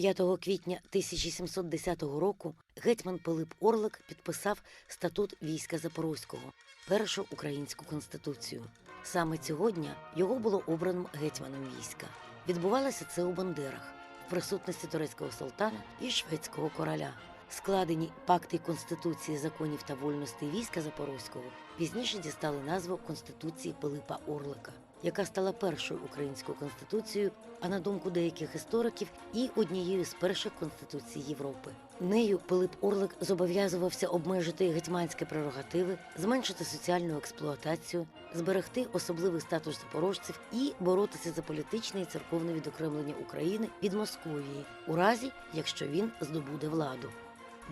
5 квітня 1710 року гетьман Пилип Орлик підписав статут війська Запорозького, першу українську конституцію. Саме цього дня його було обрано гетьманом війська. Відбувалося це у Бандерах в присутності турецького султана і шведського короля. Складені пакти Конституції законів та вольностей війська Запорозького пізніше дістали назву Конституції Пилипа Орлика, яка стала першою українською конституцією, а на думку деяких істориків, і однією з перших конституцій Європи. Нею Пилип Орлик зобов'язувався обмежити гетьманські прерогативи, зменшити соціальну експлуатацію, зберегти особливий статус запорожців і боротися за політичне і церковне відокремлення України від Московії, у разі якщо він здобуде владу.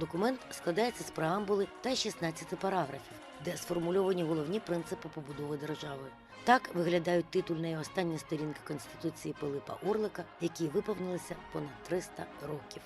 Документ складається з преамбули та 16 параграфів, де сформульовані головні принципи побудови держави. Так виглядають титульна і остання сторінка Конституції Пилипа Орлика, які виповнилися понад 300 років.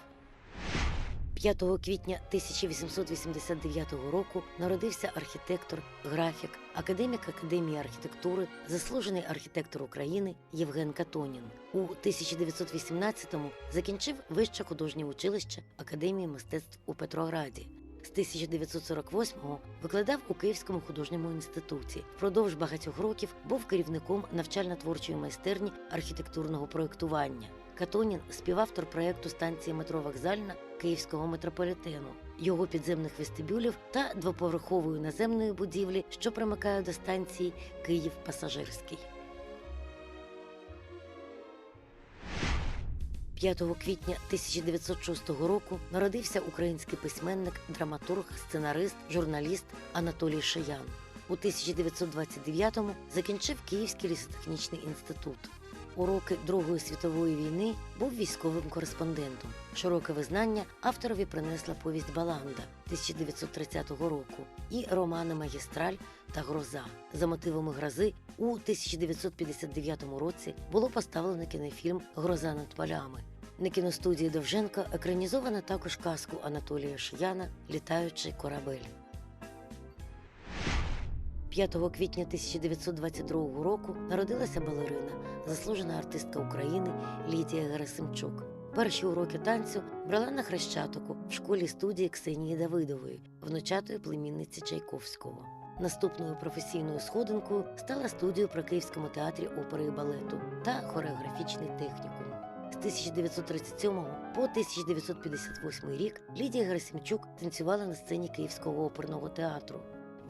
5 квітня 1889 року народився архітектор, графік, академік Академії архітектури, заслужений архітектор України Євген Катонін. У 1918-му закінчив Вище художнє училище Академії мистецтв у Петрограді. З 1948-го викладав у Київському художньому інституті. Впродовж багатьох років був керівником навчально-творчої майстерні архітектурного проєктування. Катонін співавтор проєкту станції метро Вокзальна Київського метрополітену, його підземних вестибюлів та двоповерхової наземної будівлі, що примикає до станції Київ Пасажирський. 5 квітня 1906 року народився український письменник, драматург, сценарист, журналіст Анатолій Шиян. У 1929-му закінчив Київський лісотехнічний інститут. У роки Другої світової війни був військовим кореспондентом. Широке визнання авторові принесла повість Баланда 1930 року і романи Магістраль та Гроза. За мотивами грози у 1959 році було поставлено кінофільм Гроза над полями. На кіностудії Довженка екранізована також казку Анатолія Шияна Літаючий корабель. 5 квітня 1922 року народилася балерина, заслужена артистка України Лідія Герасимчук. Перші уроки танцю брала на хрещатику в школі студії Ксенії Давидової, внучатої племінниці Чайковського. Наступною професійною сходинкою стала студією при Київському театрі опери і балету та хореографічний технікум. З 1937 по 1958 рік Лідія Герасимчук танцювала на сцені Київського оперного театру.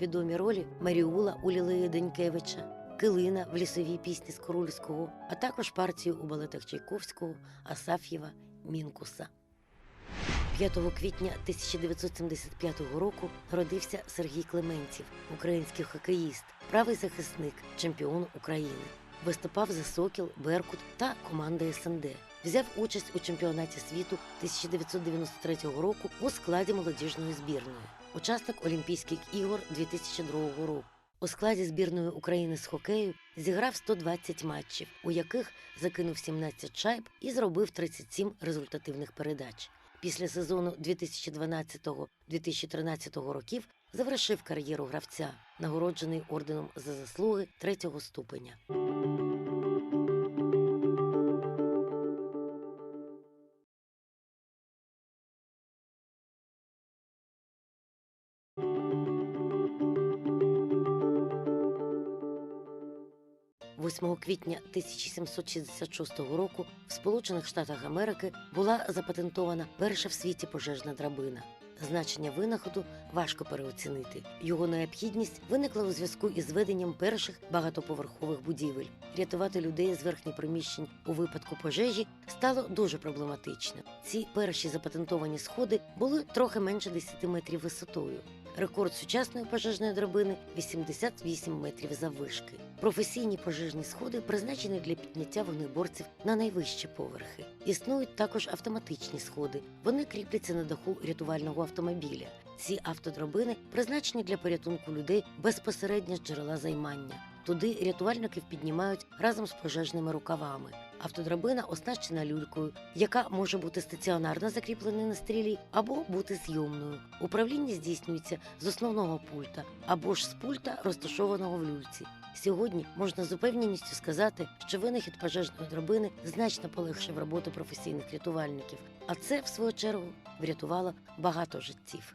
Відомі ролі Маріула у Лілеї Денькевича, Килина в лісовій пісні Скорульського, а також партію у балетах Чайковського, Асаф'єва, Мінкуса. 5 квітня 1975 року народився Сергій Клементів, український хокеїст, правий захисник, чемпіон України. Виступав за Сокіл, Беркут та команда СНД. Взяв участь у чемпіонаті світу 1993 року у складі молодіжної збірної. Учасник Олімпійських ігор 2002 року. У складі збірної України з хокею зіграв 120 матчів, у яких закинув 17 шайб і зробив 37 результативних передач. Після сезону 2012-2013 років завершив кар'єру гравця, нагороджений орденом за заслуги третього ступеня. – 8 квітня 1766 року в Сполучених Штатах Америки була запатентована перша в світі пожежна драбина. Значення винаходу важко переоцінити. Його необхідність виникла у зв'язку із веденням перших багатоповерхових будівель. Рятувати людей з верхніх приміщень у випадку пожежі стало дуже проблематично. Ці перші запатентовані сходи були трохи менше 10 метрів висотою. Рекорд сучасної пожежної драбини 88 метрів заввишки. Професійні пожежні сходи призначені для підняття вогнеборців на найвищі поверхи. Існують також автоматичні сходи. Вони кріпляться на даху рятувального автомобіля. Ці автодрабини призначені для порятунку людей безпосередньо з джерела займання. Туди рятувальників піднімають разом з пожежними рукавами. Автодрабина оснащена люлькою, яка може бути стаціонарно закріплена на стрілі або бути зйомною. Управління здійснюється з основного пульта або ж з пульта, розташованого в люльці. Сьогодні можна з упевненістю сказати, що винахід пожежної драбини значно полегшив роботу професійних рятувальників, а це, в свою чергу, врятувало багато життів.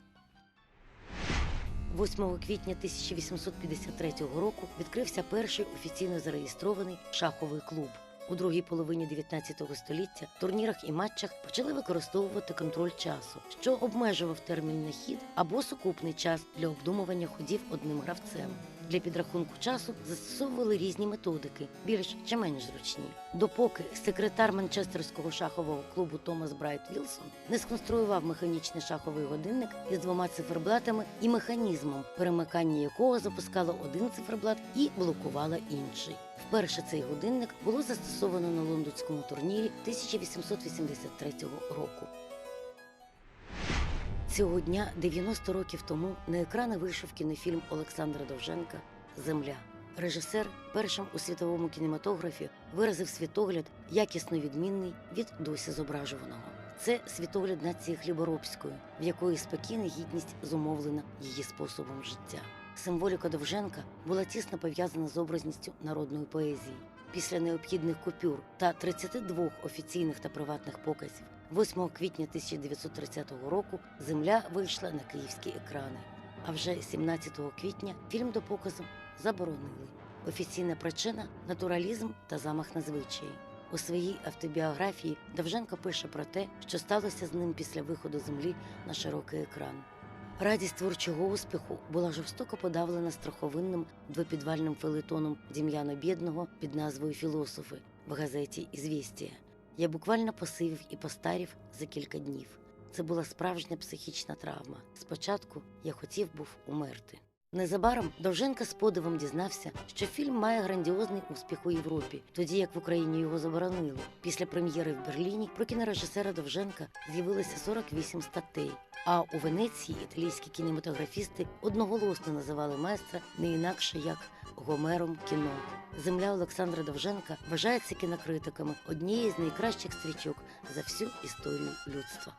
8 квітня 1853 року відкрився перший офіційно зареєстрований шаховий клуб. У другій половині 19 століття в турнірах і матчах почали використовувати контроль часу, що обмежував термін на хід або сукупний час для обдумування ходів одним гравцем. Для підрахунку часу застосовували різні методики, більш чи менш зручні. Допоки секретар Манчестерського шахового клубу Томас Брайт Вілсон не сконструював механічний шаховий годинник із двома циферблатами і механізмом, перемикання якого запускало один циферблат і блокувало інший. Вперше цей годинник було застосовано на лондонському турнірі 1883 року. Цього дня, 90 років тому, на екрани вийшов кінофільм Олександра Довженка Земля. Режисер першим у світовому кінематографі виразив світогляд якісно відмінний від досі зображуваного. Це світогляд нації хліборобської, в якої спокійна гідність зумовлена її способом життя. Символіка Довженка була тісно пов'язана з образністю народної поезії. Після необхідних купюр та 32 офіційних та приватних показів 8 квітня 1930 року земля вийшла на київські екрани. А вже 17 квітня фільм до показу заборонили. Офіційна причина натуралізм та замах на звичаї. У своїй автобіографії Довженко пише про те, що сталося з ним після виходу землі на широкий екран. Радість творчого успіху була жорстоко подавлена страховинним двопідвальним фелетоном Дім'яна Бєдного під назвою Філософи в газеті «Ізвістія». Я буквально посивів і постарів за кілька днів. Це була справжня психічна травма. Спочатку я хотів був умерти. Незабаром Довженко з подивом дізнався, що фільм має грандіозний успіх у Європі, тоді як в Україні його заборонили. Після прем'єри в Берліні про кінорежисера Довженка з'явилося 48 статей. А у Венеції італійські кінематографісти одноголосно називали майстра не інакше як Гомером кіно. Земля Олександра Довженка вважається кінокритиками однією з найкращих стрічок за всю історію людства.